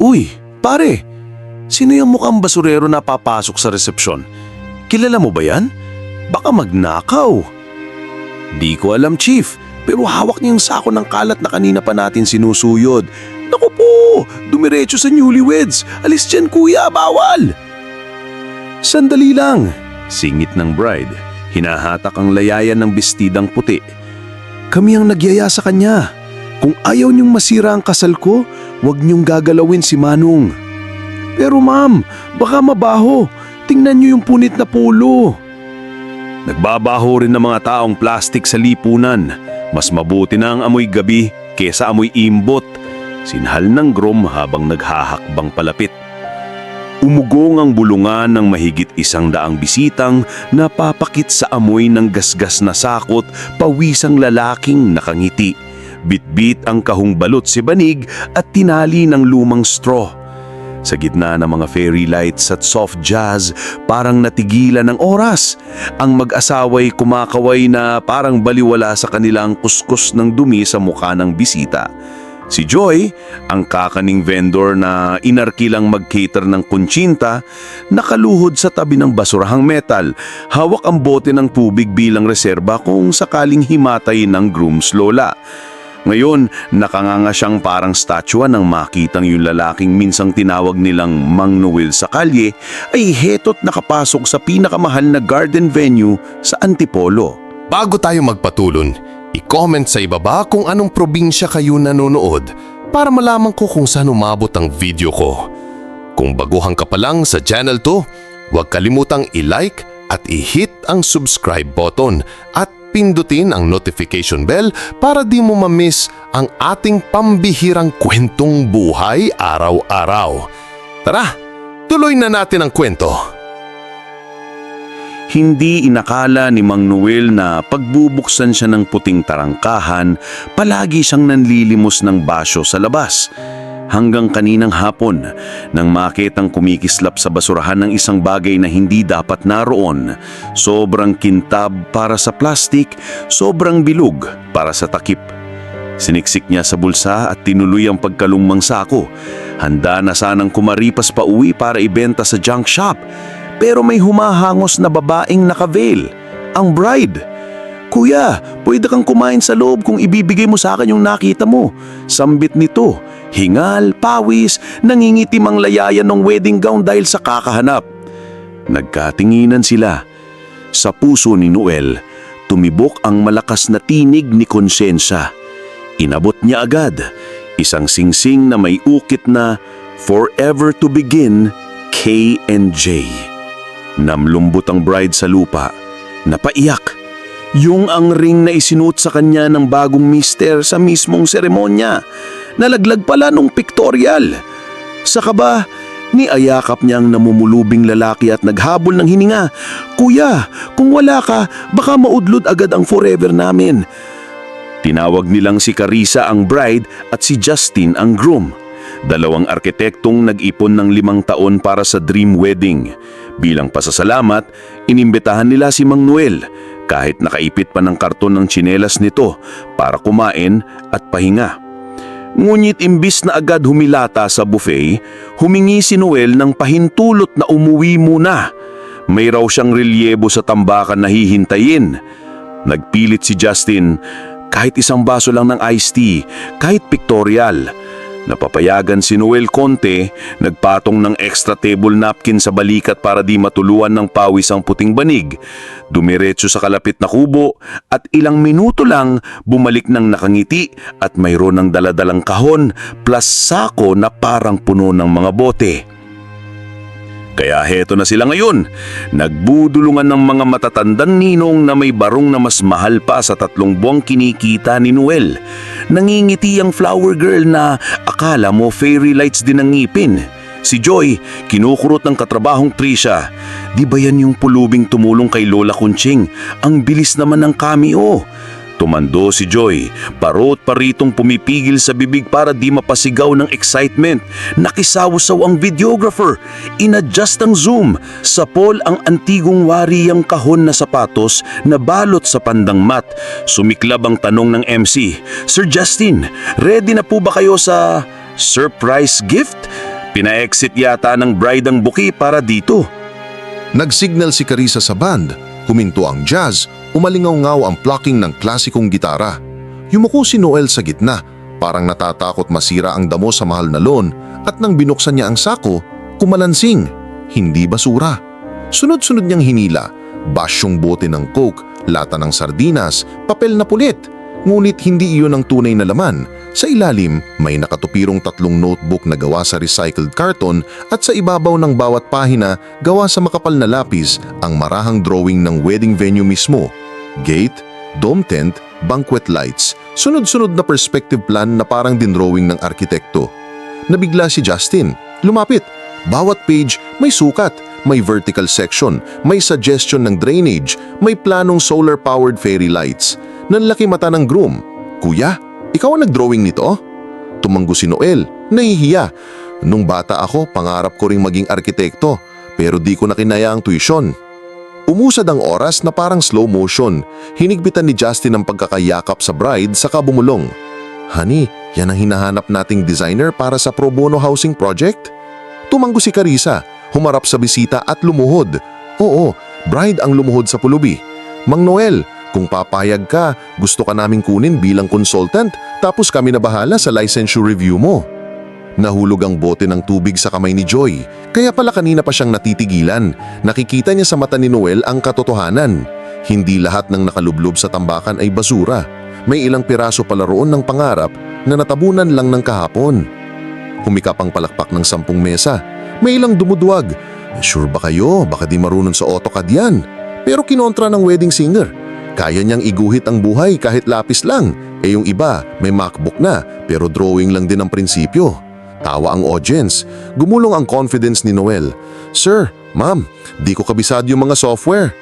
Uy, pare! Sino yung mukhang basurero na papasok sa resepsyon? Kilala mo ba yan? Baka magnakaw. Di ko alam, Chief. Pero hawak niya yung sako ng kalat na kanina pa natin sinusuyod. Naku po! Dumiretso sa newlyweds. Alis dyan, kuya. Bawal! Sandali lang. Singit ng bride. Hinahatak ang layayan ng bestidang puti. Kami ang nagyaya sa kanya. Kung ayaw niyong masira ang kasal ko, huwag niyong gagalawin si Manong. Pero ma'am, baka mabaho. Tingnan niyo yung punit na pulo. Nagbabaho rin ng mga taong plastik sa lipunan. Mas mabuti na ang amoy gabi kesa amoy imbot. Sinhal ng grom habang naghahakbang palapit. Umugong ang bulungan ng mahigit isang daang bisitang napapakit sa amoy ng gasgas na sakot pawisang lalaking nakangiti. Bitbit ang kahong balot si banig at tinali ng lumang straw. Sa gitna ng mga fairy lights at soft jazz, parang natigilan ng oras. Ang mag-asaway kumakaway na parang baliwala sa kanilang kuskus ng dumi sa mukha ng bisita. Si Joy, ang kakaning vendor na inarkilang mag-cater ng kuntsinta, nakaluhod sa tabi ng basurahang metal, hawak ang bote ng tubig bilang reserba kung sakaling himatay ng groom's lola. Ngayon, nakanganga siyang parang statwa nang makitang yung lalaking minsang tinawag nilang Mang Noel sa kalye ay heto't nakapasok sa pinakamahal na garden venue sa Antipolo. Bago tayo magpatulon, i-comment sa ibaba kung anong probinsya kayo nanonood para malaman ko kung saan umabot ang video ko. Kung baguhan ka pa lang sa channel to, huwag kalimutang i-like at i-hit ang subscribe button at pindutin ang notification bell para di mo ma-miss ang ating pambihirang kwentong buhay araw-araw. Tara, tuloy na natin ang kwento. Hindi inakala ni Mang Noel na pagbubuksan siya ng puting tarangkahan, palagi siyang nanlilimos ng basyo sa labas. Hanggang kaninang hapon, nang makitang kumikislap sa basurahan ng isang bagay na hindi dapat naroon, sobrang kintab para sa plastik, sobrang bilog para sa takip. Siniksik niya sa bulsa at tinuloy ang pagkalungmang sako. Handa na sanang kumaripas pa uwi para ibenta sa junk shop. Pero may humahangos na babaeng nakaveil, ang bride. Kuya, pwede kang kumain sa loob kung ibibigay mo sa akin yung nakita mo. Sambit nito, hingal, pawis, nangingitim ang layayan ng wedding gown dahil sa kakahanap. Nagkatinginan sila. Sa puso ni Noel, tumibok ang malakas na tinig ni konsensya. Inabot niya agad, isang singsing na may ukit na Forever to Begin K&J. Namlumbot ang bride sa lupa, napaiyak. Yung ang ring na isinuot sa kanya ng bagong mister sa mismong seremonya. Nalaglag pala nung pictorial. Sa kaba, niayakap niya ang namumulubing lalaki at naghabol ng hininga. Kuya, kung wala ka, baka maudlod agad ang forever namin. Tinawag nilang si Carissa ang bride at si Justin ang groom. Dalawang arkitektong nag-ipon ng limang taon para sa dream wedding. Bilang pasasalamat, inimbitahan nila si Mang Noel kahit nakaipit pa ng karton ng tsinelas nito para kumain at pahinga. Ngunit imbis na agad humilata sa buffet, humingi si Noel ng pahintulot na umuwi muna. May raw siyang relyebo sa tambakan na hihintayin. Nagpilit si Justin kahit isang baso lang ng iced tea, kahit pictorial. Napapayagan si Noel Conte, nagpatong ng extra table napkin sa balikat para di matuluan ng pawis ang puting banig. Dumiretso sa kalapit na kubo at ilang minuto lang bumalik ng nakangiti at mayroon ng daladalang kahon plus sako na parang puno ng mga bote. Kaya heto na sila ngayon, nagbudulungan ng mga matatandang ninong na may barong na mas mahal pa sa tatlong buwang kinikita ni Noel. Nangingiti ang flower girl na akala mo fairy lights din ang ngipin. Si Joy, kinukurot ng katrabahong Trisha. Di ba yan yung pulubing tumulong kay Lola Kunching? Ang bilis naman ng cameo. Tumando si Joy, parot paritong pumipigil sa bibig para di mapasigaw ng excitement. Nakisawasaw ang videographer, inadjust ang zoom. Sa pole ang antigong wariyang kahon na sapatos na balot sa pandang mat. Sumiklab ang tanong ng MC, Sir Justin, ready na po ba kayo sa surprise gift? Pina-exit yata ng bride ang buki para dito. Nagsignal si Carissa sa band, huminto ang jazz, umalingaw-ngaw ang plucking ng klasikong gitara. Yumuko si Noel sa gitna, parang natatakot masira ang damo sa mahal na lawn at nang binuksan niya ang sako, kumalansing, hindi basura. Sunod-sunod niyang hinila, basyong bote ng coke, lata ng sardinas, papel na pulit. Ngunit hindi iyon ang tunay na laman. Sa ilalim, may nakatupirong tatlong notebook na gawa sa recycled carton at sa ibabaw ng bawat pahina gawa sa makapal na lapis ang marahang drawing ng wedding venue mismo. Gate, dome tent, banquet lights, sunod-sunod na perspective plan na parang dinrawing ng arkitekto. Nabigla si Justin. Lumapit. Bawat page may sukat, may vertical section, may suggestion ng drainage, may planong solar-powered fairy lights. Nanlaki mata ng groom. Kuya, ikaw ang nag-drawing nito? Tumanggo si Noel, nahihiya. Nung bata ako, pangarap ko ring maging arkitekto, pero di ko nakinaya ang tuition. Umusad ang oras na parang slow motion. Hinigpitan ni Justin ang pagkakayakap sa bride sa kabumulong. Honey, yan ang hinahanap nating designer para sa pro bono housing project? Tumanggo si Carissa, humarap sa bisita at lumuhod. Oo, bride ang lumuhod sa pulubi. Mang Noel, kung papayag ka, gusto ka naming kunin bilang consultant tapos kami na bahala sa licensure review mo. Nahulog ang bote ng tubig sa kamay ni Joy, kaya pala kanina pa siyang natitigilan. Nakikita niya sa mata ni Noel ang katotohanan. Hindi lahat ng nakalublob sa tambakan ay basura. May ilang piraso pala roon ng pangarap na natabunan lang ng kahapon. Humikap ang palakpak ng sampung mesa. May ilang dumuduwag. Sure ba kayo? Baka di marunong sa AutoCAD yan. Pero kinontra ng wedding singer. Kaya niyang iguhit ang buhay kahit lapis lang. Eh yung iba, may MacBook na pero drawing lang din ang prinsipyo. Tawa ang audience. Gumulong ang confidence ni Noel. Sir, ma'am, di ko kabisado yung mga software.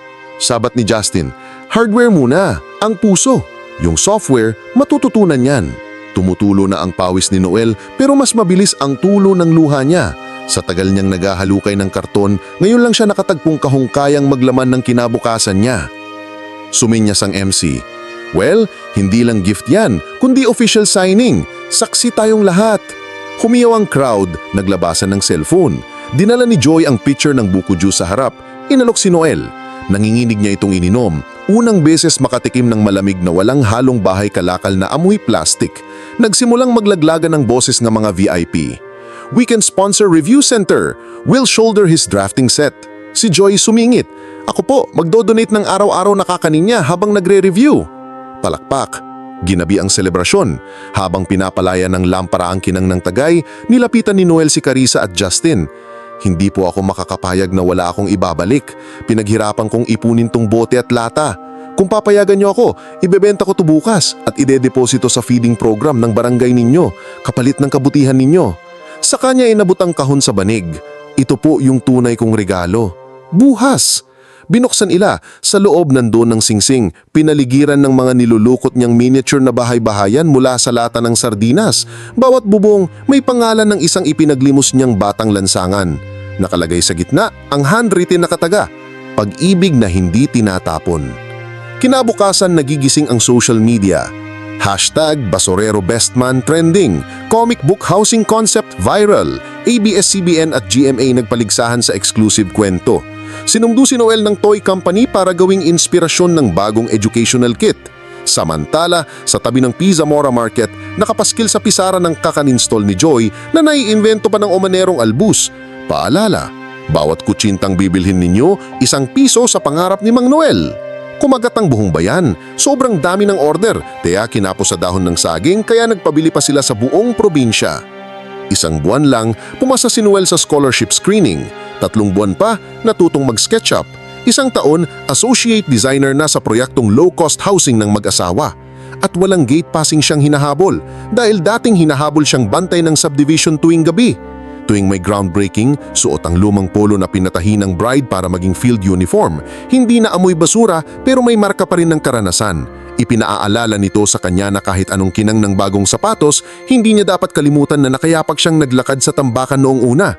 Sabat ni Justin, hardware muna, ang puso. Yung software, matututunan yan. Tumutulo na ang pawis ni Noel pero mas mabilis ang tulo ng luha niya. Sa tagal niyang naghahalukay ng karton, ngayon lang siya nakatagpong kahungkayang maglaman ng kinabukasan niya. Suminyas ang MC. Well, hindi lang gift yan, kundi official signing. Saksi tayong lahat. Humiyaw ang crowd, naglabasan ng cellphone. Dinala ni Joy ang picture ng buko juice sa harap. Inalok si Noel. Nanginginig niya itong ininom. Unang beses makatikim ng malamig na walang halong bahay kalakal na amoy plastic. Nagsimulang maglaglagan ng boses ng mga VIP. We can sponsor Review Center. Will shoulder his drafting set. Si Joy sumingit. Ako po, magdodonate ng araw-araw na kakanin niya habang nagre-review. Palakpak. Ginabi ang selebrasyon. Habang pinapalaya ng lampara ang kinang ng tagay, nilapitan ni Noel si Carissa at Justin. Hindi po ako makakapayag na wala akong ibabalik. Pinaghirapan kong ipunin tong bote at lata. Kung papayagan niyo ako, ibebenta ko to bukas at idedeposito sa feeding program ng barangay ninyo, kapalit ng kabutihan ninyo. Sa kanya inabot ang kahon sa banig. Ito po yung tunay kong regalo. Buhas! Binuksan ila sa loob nandoon ng singsing, pinaligiran ng mga nilulukot niyang miniature na bahay-bahayan mula sa lata ng sardinas. Bawat bubong may pangalan ng isang ipinaglimos niyang batang lansangan. Nakalagay sa gitna ang handwritten na kataga, pag-ibig na hindi tinatapon. Kinabukasan nagigising ang social media. Hashtag Basorero Bestman trending, comic book housing concept viral, ABS-CBN at GMA nagpaligsahan sa exclusive kwento. Sinumdu si Noel ng toy company para gawing inspirasyon ng bagong educational kit. Samantala, sa tabi ng Pizza Mora Market, nakapaskil sa pisara ng kakaninstall ni Joy na naiimbento pa ng omanerong albus. Paalala, bawat kutsintang bibilhin ninyo, isang piso sa pangarap ni Mang Noel. Kumagat ang buong bayan, sobrang dami ng order, kaya kinapos sa dahon ng saging kaya nagpabili pa sila sa buong probinsya. Isang buwan lang, pumasa si Noel sa scholarship screening. Tatlong buwan pa, natutong mag-SketchUp. Isang taon, associate designer na sa proyektong low-cost housing ng mag-asawa. At walang gate passing siyang hinahabol dahil dating hinahabol siyang bantay ng subdivision tuwing gabi. Tuwing may groundbreaking, suot ang lumang polo na pinatahi ng bride para maging field uniform. Hindi na amoy basura pero may marka pa rin ng karanasan. Ipinaaalala nito sa kanya na kahit anong kinang ng bagong sapatos, hindi niya dapat kalimutan na nakayapak siyang naglakad sa tambakan noong una.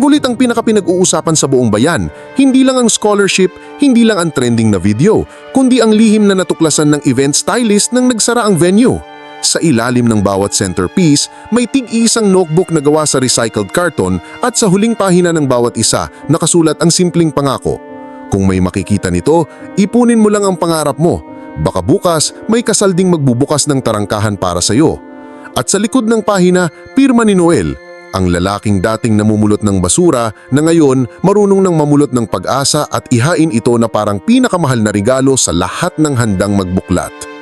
Gulit ang pinakapinag-uusapan sa buong bayan, hindi lang ang scholarship, hindi lang ang trending na video, kundi ang lihim na natuklasan ng event stylist nang nagsara ang venue. Sa ilalim ng bawat centerpiece, may tig-isang notebook na gawa sa recycled carton at sa huling pahina ng bawat isa nakasulat ang simpleng pangako. Kung may makikita nito, ipunin mo lang ang pangarap mo. Baka bukas may kasalding magbubukas ng tarangkahan para sa iyo. At sa likod ng pahina, pirma ni Noel, ang lalaking dating namumulot ng basura na ngayon marunong nang mamulot ng pag-asa at ihain ito na parang pinakamahal na regalo sa lahat ng handang magbuklat.